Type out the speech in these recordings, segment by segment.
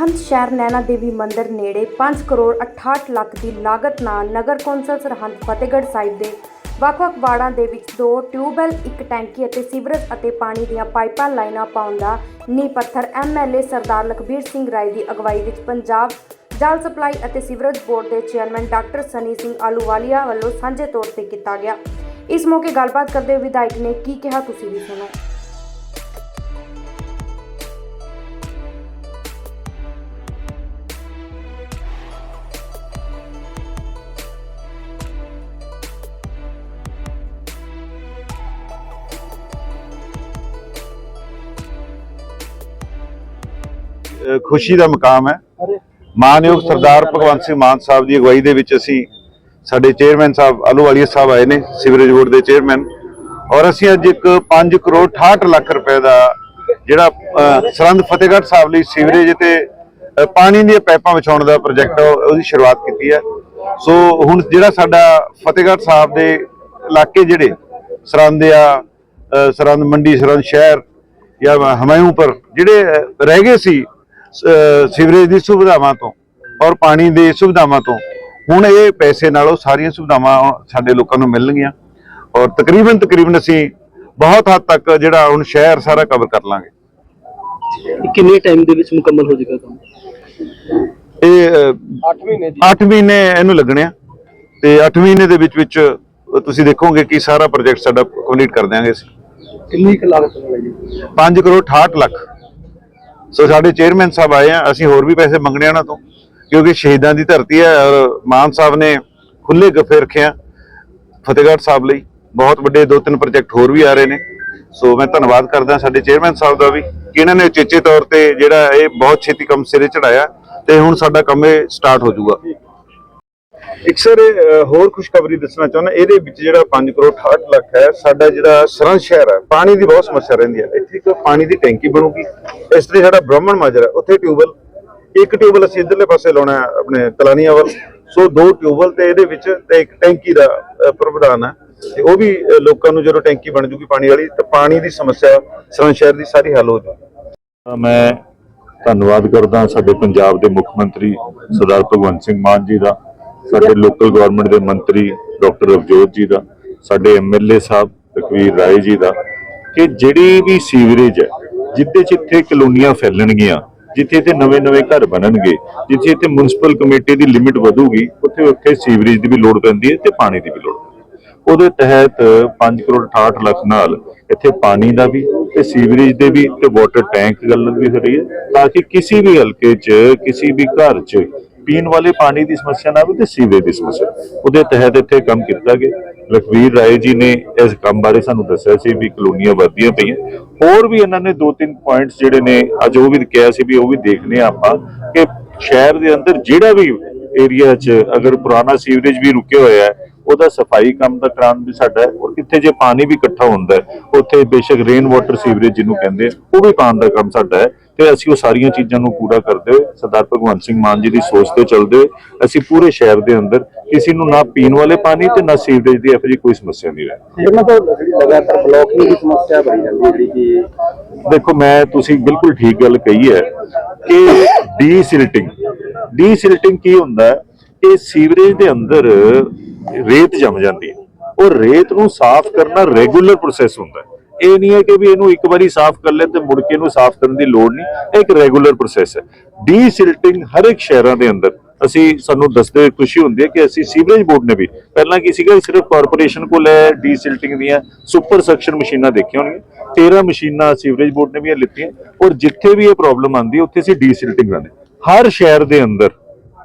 ਸਰਹੰਦ ਸ਼ਹਿਰ ਨੈਣਾ ਦੇਵੀ ਮੰਦਿਰ ਨੇੜੇ 5 ਕਰੋੜ 68 ਲੱਖ ਦੀ ਲਾਗਤ ਨਾਲ ਨਗਰ ਕੌਂਸਲ ਸਰਹੰਦ ਫਤਿਹਗੜ੍ਹ ਸਾਹਿਬ ਦੇ ਵੱਖ-ਵੱਖ ਵਾਰਡਾਂ ਦੇ ਵਿੱਚ ਦੋ ਟਿਊਬਵੈੱਲ, ਇੱਕ ਟੈਂਕੀ ਅਤੇ ਸੀਵਰੇਜ ਅਤੇ ਪਾਣੀ ਦੀਆਂ ਪਾਈਪਾਂ ਲਾਈਨਾਂ ਪਾਉਣ ਦਾ ਨੀਂਹ ਪੱਥਰ ਐਮਐਲਏ ਸਰਦਾਰ ਲਖਬੀਰ ਸਿੰਘ ਰਾਏ ਦੀ ਅਗਵਾਈ ਵਿੱਚ ਪੰਜਾਬ ਜਲ ਸਪਲਾਈ ਅਤੇ ਸੀਵਰੇਜ ਬੋਰਡ ਦੇ ਚੇਅਰਮੈਨ ਡਾਕਟਰ ਸਨੀ ਸਿੰਘ ਆਲੂਵਾਲੀਆ ਵੱਲੋਂ ਸਾਂਝੇ ਤੌਰ ਤੇ ਕੀਤਾ ਗਿਆ। ਇਸ ਮੌਕੇ ਗੱਲਬਾਤ ਕਰਦੇ ਹੋਏ ਵਿਧਾਇਕ ਨੇ ਕੀ ਕਿਹਾ, ਤੁਸੀਂ ਵੀ ਸੁਣੋ। ਖੁਸ਼ੀ ਦਾ ਮਕਾਮ ਹੈ। ਮਾਨਯੋਗ ਸਰਦਾਰ ਭਗਵੰਤ ਸਿੰਘ ਮਾਨ ਸਾਹਿਬ ਦੀ ਅਗਵਾਈ ਦੇ ਵਿੱਚ ਅਸੀਂ ਸਾਡੇ ਚੇਅਰਮੈਨ ਸਾਹਿਬ ਆਲੂਵਾਲੀਆ ਸਾਹਿਬ ਆਏ ਨੇ ਸੀਵਰੇਜ ਬੋਰਡ ਦੇ ਚੇਅਰਮੈਨ। ਔਰ ਅਸੀਂ ਅੱਜ ਇੱਕ 5 ਕਰੋੜ 68 ਲੱਖ ਰੁਪਏ ਦਾ ਜਿਹੜਾ ਅ, ਸਰਹੰਦ ਫਤਿਹਗੜ੍ਹ ਸਾਹਿਬ ਲਈ ਸੀਵਰੇਜ ਤੇ ਪਾਣੀ ਦੀਆਂ ਪਾਈਪਾਂ ਵਿਛਾਉਣ ਦਾ ਪ੍ਰੋਜੈਕਟ ਹੈ ਉਹਦੀ ਸ਼ੁਰੂਆਤ ਕੀਤੀ ਹੈ। ਸੋ ਹੁਣ ਜਿਹੜਾ ਸਾਡਾ ਫਤਿਹਗੜ੍ਹ ਸਾਹਿਬ ਦੇ ਇਲਾਕੇ ਜਿਹੜੇ ਸਰਹੰਦ ਆ ਅ, ਸਰਹੰਦ ਮੰਡੀ ਸਰਹੰਦ ਸ਼ਹਿਰ ਜਾਂ ਹਮਾਇੂਪੁਰ ਜਿਹੜੇ ਰਹਿ ਗਏ ਸੀ ਸੀਵਰੇਜ ਦੀ ਸੁਵਿਧਾਵਾਂ ਤੋਂ ਔਰ ਪਾਣੀ ਦੀ ਸੁਵਿਧਾਵਾਂ ਤੋਂ ਹੁਣ ਇਹ ਪੈਸੇ ਨਾਲੋਂ ਸਾਰੀਆਂ ਸੁਵਿਧਾਵਾਂ ਸਾਡੇ ਲੋਕਾਂ ਨੂੰ ਮਿਲਣਗੀਆਂ ਔਰ ਤਕਰੀਬਨ ਤਕਰੀਬਨ ਅਸੀਂ ਬਹੁਤ ਹੱਦ ਤੱਕ ਜਿਹੜਾ ਹੁਣ ਸ਼ਹਿਰ ਸਾਰਾ ਕਵਰ ਕਰ ਲਾਂਗੇ। ਕਿੰਨੇ ਟਾਈਮ ਦੇ ਵਿੱਚ ਮੁਕੰਮਲ ਹੋ ਜਾਏਗਾ ਕੰਮ? ਇਹ 8 ਮਹੀਨੇ 8 ਮਹੀਨੇ ਇਹਨੂੰ ਲੱਗਣੇ ਆ ਤੇ 8 ਮਹੀਨੇ ਦੇ ਵਿੱਚ ਵਿੱਚ ਤੁਸੀਂ ਦੇਖੋਗੇ ਕਿ ਸਾਰਾ ਪ੍ਰੋਜੈਕਟ ਸਾਡਾ ਕੰਪਲੀਟ ਕਰ ਦਿਆਂਗੇ ਅਸੀਂ। ਕਿੰਨੀ ਕੁ ਲਾਗਤ ਲੱਗੇਗੀ 5 ਕਰੋੜ 68 ਲੱਖ। ਸੋ ਸਾਡੇ ਚੇਅਰਮੈਨ ਸਾਹਿਬ ਆਏ ਆ, ਅਸੀਂ ਹੋਰ ਵੀ ਪੈਸੇ ਮੰਗਣੇ ਉਹਨਾਂ ਤੋਂ, ਕਿਉਂਕਿ ਸ਼ਹੀਦਾਂ ਦੀ ਧਰਤੀ ਹੈ ਔਰ ਮਾਨ ਸਾਹਿਬ ਨੇ ਖੁੱਲੇ ਗੱਫੇ ਰੱਖਿਆ ਫਤਿਹਗੜ੍ਹ ਸਾਹਿਬ ਲਈ। ਬਹੁਤ ਵੱਡੇ ਦੋ ਤਿੰਨ ਪ੍ਰੋਜੈਕਟ ਹੋਰ ਵੀ ਆ ਰਹੇ ਨੇ। ਸੋ ਮੈਂ ਧੰਨਵਾਦ ਕਰਦਾ ਸਾਡੇ ਚੇਅਰਮੈਨ ਸਾਹਿਬ ਦਾ ਵੀ, ਕਿ ਇਹਨਾਂ ਨੇ ਉਚੇਚੇ ਤੌਰ ਤੇ ਜਿਹੜਾ ਇਹ ਬਹੁਤ ਛੇਤੀ ਕੰਮ ਸਿਰੇ ਚੜਾਇਆ ਤੇ ਹੁਣ ਸਾਡਾ ਕੰਮ ਇਹ ਸਟਾਰਟ ਹੋ ਜਾਊਗਾ। ਇੱਕ ਸਰ ਹੋਰ ਖੁਸ਼ਖਬਰੀ ਦੱਸਣਾ ਚਾਹੁੰਦਾ ਇਹਦੇ ਵਿੱਚ ਜਿਹੜਾ 5 ਕਰੋੜ 68 ਲੱਖ ਹੈ ਸਾਡਾ ਜਿਹੜਾ ਸਰਹੰਦ ਸ਼ਹਿਰ ਹੈ ਪਾਣੀ ਦੀ ਬਹੁਤ ਸਮੱਸਿਆ ਰਹਿੰਦੀ ਹੈ। ਇੱਥੇ ਇੱਕ ਪਾਣੀ ਦੀ ਟੈਂਕੀ ਬਣੂਗੀ ਇਸ ਤਰ੍ਹਾਂ ਸਾਡਾ ਬ੍ਰਾਹਮਣ ਮਾਜਰਾ ਉੱਥੇ ਟਿਊਬਲ ਇੱਕ ਟਿਊਬਲ ਅਸੀਂ ਇਧਰਲੇ ਪਾਸੇ ਲਾਉਣਾ ਹੈ ਆਪਣੇ ਕਲਾਨੀਆਂ ਵੱਲ। ਸੋ ਦੋ ਟਿਊਬਲ ਤੇ ਇਹਦੇ ਵਿੱਚ ਤੇ ਇੱਕ ਟੈਂਕੀ ਦਾ ਅਹ, ਹੈ। ਤੇ ਉਹ ਵੀ ਲੋਕਾਂ ਨੂੰ ਜਦੋਂ ਟੈਂਕੀ ਬਣ ਜੂਗੀ ਪਾਣੀ ਵਾਲੀ ਤਾਂ ਪਾਣੀ ਦੀ ਸਮੱਸਿਆ ਸਰਹੰਦ ਸ਼ਹਿਰ ਦੀ ਸਾਰੀ ਹੱਲ ਹੋ ਜਾਊਗੀ ਮੈਂ ਧੰਨਵਾਦ ਕਰਦਾ ਸਾਡੇ ਪੰਜਾਬ ਦੇ ਮੁੱਖ ਮੰਤਰੀ ਸਰਦਾਰ ਭਗਵੰਤ ਸਿੰਘ ਮਾਨ ਜੀ ਦਾ। ਸਾਡੇ ਲੋਕਲ ਗਵਰਨਮੈਂਟ ਦੇ ਮੰਤਰੀ ਡਾਕਟਰ ਰਵਜੋਤ ਜੀ ਦਾ, ਸਾਡੇ ਐਮਐਲਏ ਸਾਹਿਬ, ਤਕਵੀਰ ਰਾਏ ਜੀ ਦਾ, ਕਿ ਜਿਹੜੀ ਵੀ ਸੀਵਰੇਜ ਹੈ, ਜਿੱਥੇ ਜਿੱਥੇ ਕਲੋਨੀਆਂ ਫੈਲਣਗੀਆਂ, ਜਿੱਥੇ ਇੱਥੇ ਨਵੇਂ-ਨਵੇਂ ਘਰ ਬਣਨਗੇ, ਜਿੱਥੇ ਇੱਥੇ ਮਿਊਨਿਸਪਲ ਕਮੇਟੀ ਦੀ ਲਿਮਿਟ ਵਧੂਗੀ, ਉੱਥੇ ਉੱਥੇ ਸੀਵਰੇਜ ਦੀ ਵੀ ਲੋੜ ਪੈਂਦੀ ਹੈ ਤੇ ਪਾਣੀ ਦੀ ਵੀ ਲੋੜ ਪੈਂਦੀ ਹੈ। ਉਹਦੇ ਤਹਿਤ 5 ਕਰੋੜ 68 ਲੱਖ ਨਾਲ ਇੱਥੇ ਪਾਣੀ ਦਾ ਵੀ ਤੇ ਸੀਵਰੇਜ ਦੇ ਵੀ ਤੇ ਵਾਟਰ ਟੈਂਕ ਗੱਲ ਵੀ ਹੋ ਰਹੀ ਹੈ, ਤਾਂ ਕਿ ਕਿਸੇ ਵੀ ਹਲਕੇ 'ਚ, ਕਿਸੇ ਵੀ ਘਰ 'ਚ ਪੀਣ ਵਾਲੇ ਪਾਣੀ ਦੀ ਸਮੱਸਿਆ ਨਾ ਹੋਵੇ ਤੇ ਸੀਵਰੇਜ ਦੀ ਸਮੱਸਿਆ। ਉਹਦੇ ਤਹਿਤ ਇੱਥੇ ਕੰਮ ਕੀਤਾ ਗਿਆ। ਲਖਵੀਰ ਰਾਏ ਜੀ ਨੇ ਇਸ ਕੰਮ ਬਾਰੇ ਸਾਨੂੰ ਦੱਸਿਆ ਸੀ ਵੀ ਕਲੋਨੀਆਂ ਵਧਦੀਆਂ ਪਈਆਂ। ਹੋਰ ਵੀ ਇਹਨਾਂ ਨੇ ਦੋ ਤਿੰਨ ਪੁਆਇੰਟਸ ਜਿਹੜੇ ਨੇ, ਅੱਜ ਉਹ ਵੀ ਕਿਹਾ ਸੀ ਵੀ ਉਹ ਵੀ ਦੇਖਨੇ ਆ ਆਪਾਂ ਕਿ ਸ਼ਹਿਰ ਦੇ ਅੰਦਰ ਜਿਹੜਾ ਵੀ ਏਰੀਆ 'ਚ ਅਗਰ ਪੁਰਾਣਾ ਸੀਵਰੇਜ ਵੀ ਰੁਕਿਆ ਹੋਇਆ ਹੈ, ਉਹਦਾ ਸਫ਼ਾਈ ਕੰਮ ਦਾ ਕਰਾਉਣ ਵੀ ਸਾਡਾ ਹੈ ਔਰ ਕਿੱਥੇ ਜੇ ਪਾਣੀ ਵੀ ਇਕੱਠਾ ਹੁੰਦਾ ਹੈ, ਉੱਥੇ ਬੇਸ਼ੱਕ ਰੇਨ ਵਾਟਰ ਸੀਵਰੇਜ ਜਿਹਨੂੰ ਕਹਿੰਦੇ ਆ, ਉਹ ਵੀ ਪਾਉਣ ਦਾ ਕੰਮ ਸਾਡਾ ਹੈ। ਤੇ ਅਸੀਂ ਉਹ ਸਾਰੀਆਂ ਚੀਜ਼ਾਂ ਨੂੰ ਪੂਰਾ ਕਰਦੇ ਹੋਏ ਸਰਦਾਰ ਭਗਵੰਤ ਸਿੰਘ ਮਾਨ ਜੀ ਦੀ ਸੋਚ ਤੇ ਚੱਲਦੇ ਹੋਏ ਅਸੀਂ ਪੂਰੇ ਸ਼ਹਿਰ ਦੇ ਅੰਦਰ ਕਿਸੇ ਨੂੰ ਨਾ ਪੀਣ ਵਾਲੇ ਪਾਣੀ ਤੇ ਨਾ ਸੀਵਰੇਜ ਦੀ ਇਹੋ ਜਿਹੀ ਕੋਈ ਸਮੱਸਿਆ ਨਹੀਂ ਰਹੇ ਇਹਨਾਂ ਤੋਂ ਜਿਹੜੀ ਲਗਾਤਾਰ ਬਲੌਕਿੰਗ ਦੀ ਸਮੱਸਿਆ ਬਣੀ ਜਾਂਦੀ ਹੈ ਜਿਹੜੀ ਕਿ ਦੇਖੋ ਮੈਂ ਤੁਸੀਂ ਬਿਲਕੁਲ ਠੀਕ ਗੱਲ ਕਹੀ ਹੈ ਕਿ ਡੀਸਿਲਟਿੰਗ ਡੀਸਿਲਟਿੰਗ ਕੀ ਹੁੰਦਾ ਹੈ? ਕਿ ਸੀਵਰੇਜ ਦੇ ਅੰਦਰ ਰੇਤ ਜੰਮ ਜਾਂਦੀ ਹੈ। ਉਹ ਰੇਤ ਨੂੰ ਸਾਫ਼ ਕਰਨਾ ਰੈਗੂਲਰ ਪ੍ਰੋਸੈਸ ਹੁੰਦਾ ਹੈ। ਇਹ ਨਹੀਂ ਹੈ ਕਿ ਵੀ ਇਹਨੂੰ ਇੱਕ ਵਾਰੀ ਸਾਫ਼ ਕਰ ਲੈ ਤੇ ਮੁੜ ਕੇ ਇਹਨੂੰ ਸਾਫ਼ ਕਰਨ ਦੀ ਲੋੜ ਨਹੀਂ, ਇਹ ਇੱਕ ਰੈਗੂਲਰ ਪ੍ਰੋਸੈਸ ਹੈ। ਡੀਸਿਲਟਿੰਗ ਹਰ ਇੱਕ ਸ਼ਹਿਰਾਂ ਦੇ ਅੰਦਰ, ਅਸੀਂ ਸਾਨੂੰ ਦੱਸਦੇ ਖੁਸ਼ੀ ਹੁੰਦੀ ਹੈ ਕਿ ਅਸੀਂ ਸੀਵਰੇਜ ਬੋਰਡ ਨੇ ਵੀ ਪਹਿਲਾਂ ਕੀ ਸੀਗਾ ਸਿਰਫ ਕਾਰਪੋਰੇਸ਼ਨ ਕੋਲ ਹੈ ਡੀਸਿਲਟਿੰਗ ਦੀਆਂ ਸੁਪਰ ਸਕਸ਼ਨ ਮਸ਼ੀਨਾਂ ਦੇਖੀਆਂ ਹੋਣਗੀਆਂ 13 ਮਸ਼ੀਨਾਂ ਸੀਵਰੇਜ ਬੋਰਡ ਨੇ ਵੀ ਲਿੱਤੀਆਂ, ਔਰ ਜਿੱਥੇ ਵੀ ਇਹ ਪ੍ਰੋਬਲਮ ਆਉਂਦੀ ਹੈ, ਉੱਥੇ ਅਸੀਂ ਡੀਸਿਲਟਿੰਗ ਲਾਉਂਦੇ ਹਰ ਸ਼ਹਿਰ ਦੇ ਅੰਦਰ,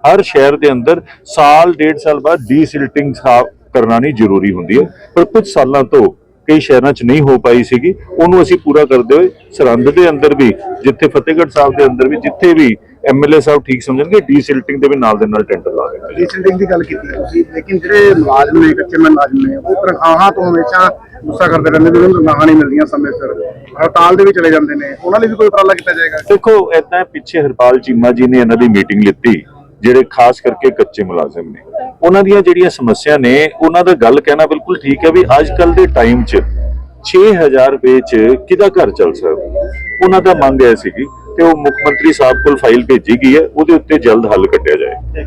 ਹਰ ਸ਼ਹਿਰ ਦੇ ਅੰਦਰ ਸਾਲ, ਡੇਢ ਸਾਲ ਬਾਅਦ ਡੀਸਿਲਟਿੰਗ ਸਾਫ਼ ਕਰਨਾ ਨਹੀਂ ਜ਼ਰੂਰੀ ਹੁੰਦੀ ਹੈ, ਪਰ ਕੁਝ ਸਾਲਾਂ ਤੋਂ ਕਈ ਸ਼ਹਿਰਾਂ 'ਚ ਨਹੀਂ ਹੋ ਪਾਈ ਸੀਗੀ। ਉਹਨੂੰ ਅਸੀਂ ਪੂਰਾ ਕਰਦੇ ਹੋਏ ਸਰਹੰਦ ਦੇ ਅੰਦਰ ਵੀ ਜਿੱਥੇ ਫਤਿਹਗੜ੍ਹ ਸਾਹਿਬ ਦੇ ਅੰਦਰ ਵੀ ਜਿੱਥੇ ਵੀ ਐਮਐਲਏ ਸਾਹਿਬ ਠੀਕ ਸਮਝਣਗੇ ਡੀਸਿਲਟਿੰਗ ਦੇ ਵੀ ਨਾਲ ਦੇ ਨਾਲ ਟੈਂਡਰ ਲਾ ਦੇਣਗੇ ਡੀਸੈਂਟਿੰਗ ਦੀ ਗੱਲ ਕੀਤੀ ਤੁਸੀਂ ਲੇਕਿਨ ਜਿਹੜੇ ਮੁਲਾਜ਼ਮ ਨੇ ਕੱਚੇ ਮੁਲਾਜ਼ਮ ਨੇ ਉਹ ਤਨਖਾਹਾਂ ਤੋਂ ਹਮੇਸ਼ਾ ਗੁੱਸਾ ਕਰਦੇ ਰਹਿੰਦੇ ਵੀ ਉਹਨਾਂ ਨੂੰ ਤਨਖਾਹਾਂ ਨਹੀਂ ਮਿਲਦੀਆਂ ਸਮੇਂ ਸਿਰ। ਹੜਤਾਲ ਦੇ ਵੀ ਚਲੇ ਜਾਂਦੇ ਨੇ। ਉਹਨਾਂ ਲਈ ਵੀ ਕੋਈ ਉਪਰਾਲਾ ਕੀਤਾ ਜਾਏਗਾ? ਦੇਖੋ ਹੈ, ਪਿੱਛੇ ਹਰਪਾਲ ਚੀਮਾ ਜੀ ਨੇ ਇਹਨਾਂ ਦੀ ਮੀਟਿੰਗ ਲਿੱਤੀ। ਜਿਹੜੇ ਖਾਸ ਕਰਕੇ ਕੱਚੇ ਮੁਲਾਜ਼ਮ ਨੇ। ਉਹਨਾਂ ਦੀਆਂ ਜਿਹੜੀਆਂ ਸਮੱਸਿਆ ਨੇ, ਉਹਨਾਂ ਦਾ ਗੱਲ ਕਹਿਣਾ ਬਿਲਕੁਲ ਠੀਕ ਹੈ ਵੀ ਅੱਜ ਕੱਲ ਦੇ ਟਾਈਮ 'ਚ 6000 ਰੁਪਏ 'ਚ ਕਿਹਦਾ ਘਰ ਚੱਲ ਸਕਦਾ? ਉਹਨਾਂ ਦਾ ਮੰਗ ਹੈ ਸੀਗੀ ਤੇ ਉਹ ਮੁੱਖ ਮੰਤਰੀ ਸਾਹਿਬ ਕੋਲ ਫਾਈਲ ਭੇਜੀ ਗਈ ਹੈ, ਉਹਦੇ ਉੱਤੇ ਜਲਦ ਹੱਲ ਕੱਢਿਆ ਜਾਏ।